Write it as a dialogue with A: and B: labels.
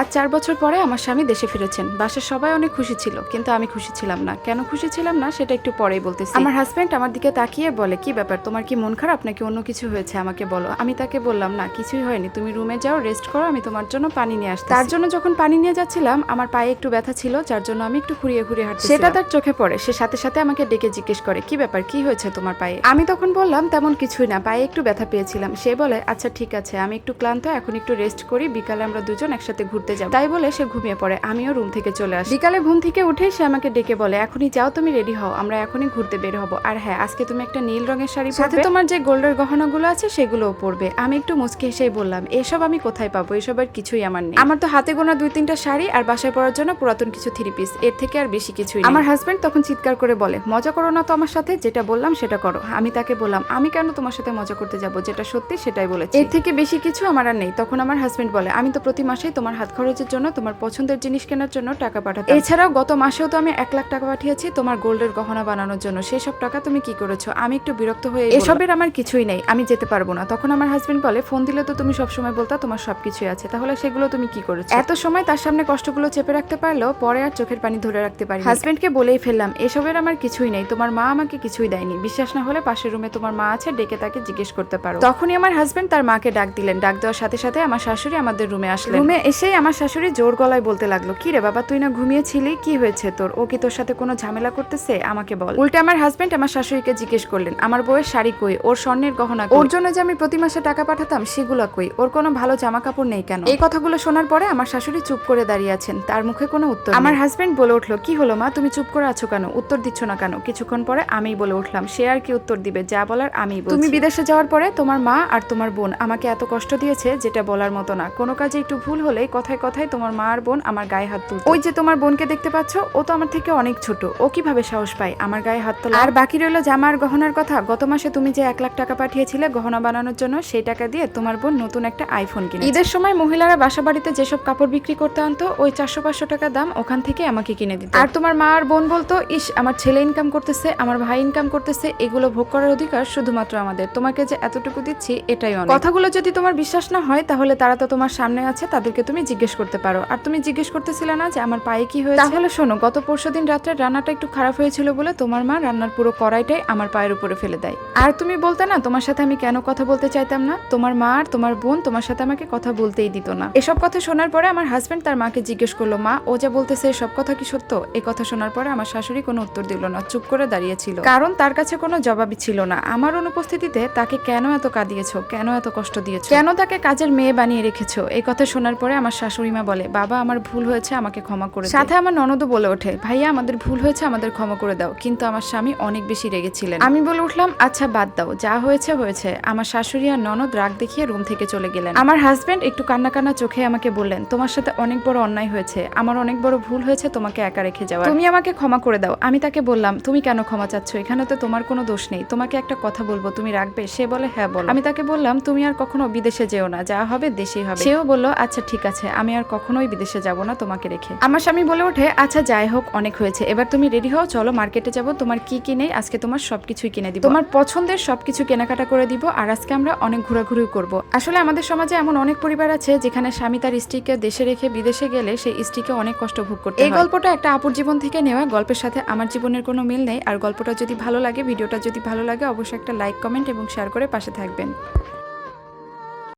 A: আজ চার বছর পরে আমার স্বামী দেশে ফিরেছেন। বাসার সবাই অনেক খুশি ছিল কিন্তু আমি খুশি ছিলাম না। কেন খুশি ছিলাম না সেটা একটু পরেই বলতেছি। আমার হাজব্যান্ড আমার দিকে তাকিয়ে বলে কি ব্যাপার তোমার কি মন খারাপ নাকি অন্য কিছু হয়েছে? আমাকে বলো। আমি তাকে বললাম না কিছুই হয়নি। তুমি রুমে যাও রেস্ট করো আমি তোমার জন্য পানি নিয়ে আসতে তার জন্য যখন পানি নিয়ে যাচ্ছিলাম আমার পায়ে একটু ব্যথা ছিল যার জন্য আমি একটু ঘুরিয়ে ঘুরিয়ে হাঁটছি সেটা তার চোখে পড়ে। সে সাথে সাথে আমাকে ডেকে জিজ্ঞেস করে কি ব্যাপার কি হয়েছে তোমার পায়ে? আমি তখন বললাম তেমন কিছুই না পায়ে একটু ব্যথা পেয়েছিলাম। সে বলে আচ্ছা ঠিক আছে আমি একটু ক্লান্ত এখন একটু রেস্ট করি বিকালে আমরা দুজন একসাথে ঘুরতে যাব। তাই বলে সে ঘুমিয়ে পড়ে। আমিও রুম থেকে চলে আসি। বিকালে ঘুম থেকে উঠে সে আমাকে ডেকে বলে এখনই যাও তুমি রেডি হও আমরা এখনই ঘুরতে বের হব। আর হ্যাঁ আজকে তুমি একটা নীল রঙের শাড়ি সাথে তোমার যে গোল্ডের গহনাগুলো আছে সেগুলোও পরবে। আমি একটু মুচকে হেসেই বললাম এসব আমি কোথায় পাবো? এসবের কিছুই আমার নেই। আমার তো হাতে গোনা দুই তিনটা শাড়ি আর বাসায় পরার জন্য পুরাতন কিছু থ্রি পিস এর থেকে আর বেশি কিছুই নেই। আমার হাজবেন্ড তখন চিৎকার করে বলে মজা করো না তো আমার সাথে যেটা বললাম সেটা করো। আমি তাকে বললাম আমি কেন তোমার সাথে মজা করতে যাব? যেটা সত্যি সেটাই বলেছি। এর থেকে বেশি কিছু আমার আর নেই। তখন আমার হাজবেন্ড বলে আমি তো প্রতি মাসেই তোমার হাত খরচের জন্য তোমার পছন্দের জিনিস কেনার জন্য টাকা পাঠাতাম। এছাড়াও গত মাসেও তো আমি এক লাখ টাকা পাঠিয়েছি তোমার গোল্ডের গহনা বানানোর জন্য। সেসব টাকা তুমি কি করেছ? আমি একটু বিরক্ত হয়ে এসবের আমার কিছুই নেই আমি যেতে পারব না। তখন আমার হাজবেন্ড বলে ফোন দিলে তো তুমি সবসময় বলতা তোমার সবকিছুই আছে। তাহলে সেগুলো তুমি কি করেছ? এত সময় তার সামনে কষ্টগুলো চেপে রাখতে পারলেও পরে আর চোখের পানি ধরে রাখতে পারি হাজবেন্ডকে বলেই ফেললাম এসবের আমার কিছুই নেই তোমার মা আমাকে কিছুই দেয়নি। বিশ্বাস না হলে পাশের রুমে তোমার মা আছে ডেকে তাকে জিজ্ঞেস করতে পারো। তখনই আমার হাজবেন্ড তার মাকে ডাক দিলেন। ডাক দেওয়ার সাথে সাথে আমার শাশুড়ি আমাদের রুমে আসলেন। রুমে এসেই আমার শাশুড়ি জোর গলায় বলতে লাগল কি রে বাবা তুই না ঘুমিয়েছিলি? কি হয়েছে তোর? ও কি তোর সাথে কোনো ঝামেলা করতেছে? আমাকে বল। উল্টে আমার হাজবেন্ড আমার শাশুড়িকে জিজ্ঞেস করলেন আমার বউয়ের শাড়ি কই? ওর স্বর্ণের গহনা ওর জন্য যে আমি প্রতি মাসে টাকা পাঠাতাম সেগুলো কই? ওর কোনো ভালো জামা কাপড় নেই কেন? এই কথাগুলো শোনার পরে আমার শাশুড়ি চুপ করে দাঁড়িয়ে আছেন তার মুখে কোনো উত্তর আমার হাজবেন্ড বলে উঠল কি হলো মা? তুমি চুপ করে আছো কেন? উত্তর দিচ্ছ না কেন? কিছুক্ষণ পরে আমিই বলে উঠলাম সে আর কি উত্তর দিবে? যা বলার আমি তুমি বিদেশে যাওয়ার পরে তোমার মা আর তোমার বোন আমাকে এত কষ্ট দিয়েছে যেটা বলার মতো না। কোনো কাজে একটু ভুল হলেই কথায় কথায় তোমার মা আর বোন আমার গায়ে হাত তুলতো। ওই যে তোমার বোনকে দেখতে পাচ্ছ, ও তো আমার থেকে অনেক ছোট। ও কীভাবে সাহস পায়? আমার গায়ে হাত তোলা। আর বাকি রইল জামার গহনার কথা। গত মাসে তুমি যে এক লাখ টাকা পাঠিয়েছিলে গহনা বানানোর জন্য, সেই টাকা দিয়ে তোমার বোন নতুন একটা আইফোন কিনে ঈদের সময় মহিলারা বাসা বাড়িতে যেসব কাপড় বিক্রি করতে আনতো, ওই চারশো পাঁচশো টাকা দাম ওখান থেকে আমাকে কিনে দিত। আর তোমার মা আর বোন বলতো, ইস, আমার ছেলে ইনকাম করতেছে, আমার ভাই ইনকাম করতেছে, এগুলো ভোগ করার অধিকার শুধুমাত্র আমাদের। তোমাকে যে এতটুকু দিচ্ছি, এটাই অনেক। কথাগুলো যদি তোমার বিশ্বাস না হয়, তাহলে তারা তো তোমার সামনে আছে, তাদেরকে তুমি জিজ্ঞেস করতে পারো। আর তুমি জিজ্ঞেস করতেছিলে না যে আমার পায়ে কি হয়েছে? তাহলে শোনো, গত পরশুদিন রাত্রে রান্নাটা একটু খারাপ হয়েছিল বলে তোমার মা রান্নার পুরো কড়াইটাই আমার পায়ের উপরে ফেলে দেয়। আর তুমি বলতে না, তোমার সাথে আমি কেন কথা বলতে চাইতাম না? তোমার মা আর তোমার বোন তোমার সাথে আমাকে কথা বলতেই দিত না। এসব কথা শোনার পরে আমার হাজবেন্ড তার মাকে জিজ্ঞেস করল, মা, ও যা বলতেছে সব কথা কি সত্য? এই কথা শোনার পরে আমার শাশুড়ি কোনো উত্তর দিল না, চুপ করে দাঁড়িয়েছিল কারণ তার কাছে কোনো জবাবই ছিল না। আমার অনুপস্থিতিতে তাকে কেন এত কাঁদিয়েছ? কেন এত কষ্ট দিয়েছ? কেন তাকে কাজের মেয়ে বানিয়ে রেখেছো? এই কথা শোনার পরে আমার শাশুড়ি মা বলে বাবা আমার ভুল হয়েছে আমাকে ক্ষমা করে দাও।" সাথে আমার ননদও বলে ওঠে ভাইয়া আমাদের ভুল হয়েছে আমাদের ক্ষমা করে দাও। কিন্তু আমার স্বামী অনেক বেশি রেগেছিলেন আমি বলে উঠলাম আচ্ছা বাদ দাও যা হয়েছে হয়েছে। আমার শাশুড়ি আর ননদ রাগ দেখিয়ে রুম থেকে চলে গেলেন। আমার হাজবেন্ড একটু কান্না কান্না চোখে আমাকে বললেন তোমার সাথে অনেক বড় অন্যায় হয়েছে আমার অনেক বড় ভুল হয়েছে তোমাকে একা রেখে যাওয়া তুমি আমাকে ক্ষমা করে দাও। আমি তাকে বললাম তুমি কেন ক্ষমা চাচ্ছ? এখানে তো তোমার কোনো দোষ নেই তোমাকে একটা কথা বলব তুমি রাখবে সে বলে হ্যাঁ বল। আমি তাকে বললাম তুমি আর কখনো বিদেশে যেও না যা হবে দেশেই হবে। সেও বলল আচ্ছা ঠিক আছে। আমি আর কখনোই বিদেশে যাব না তোমাকে রেখে। আমার স্বামী বলে ওঠে আচ্ছা যাই হোক অনেক হয়েছে। এবার তুমি রেডি হও চলো মার্কেটে যাব। তোমার কি কি নেই? আজকে তোমার সবকিছুই কিনে দিব। তোমার পছন্দের সবকিছু কেনাকাটা করে দিব আর আজকে আমরা অনেক ঘোরাঘুরি করব। আসলে আমাদের সমাজে এমন অনেক পরিবার আছে যেখানে স্বামী তার স্ত্রীকে দেশে রেখে বিদেশে গেলে সেই স্ত্রীকে অনেক কষ্ট ভোগ করতে এই গল্পটা একটা আপুর জীবন থেকে নেওয়া গল্পের সাথে আমার জীবনের কোনো মিল নেই। আর গল্পটা যদি ভালো লাগে ভিডিওটা যদি ভালো লাগে অবশ্যই একটা লাইক কমেন্ট এবং শেয়ার করে পাশে থাকবেন।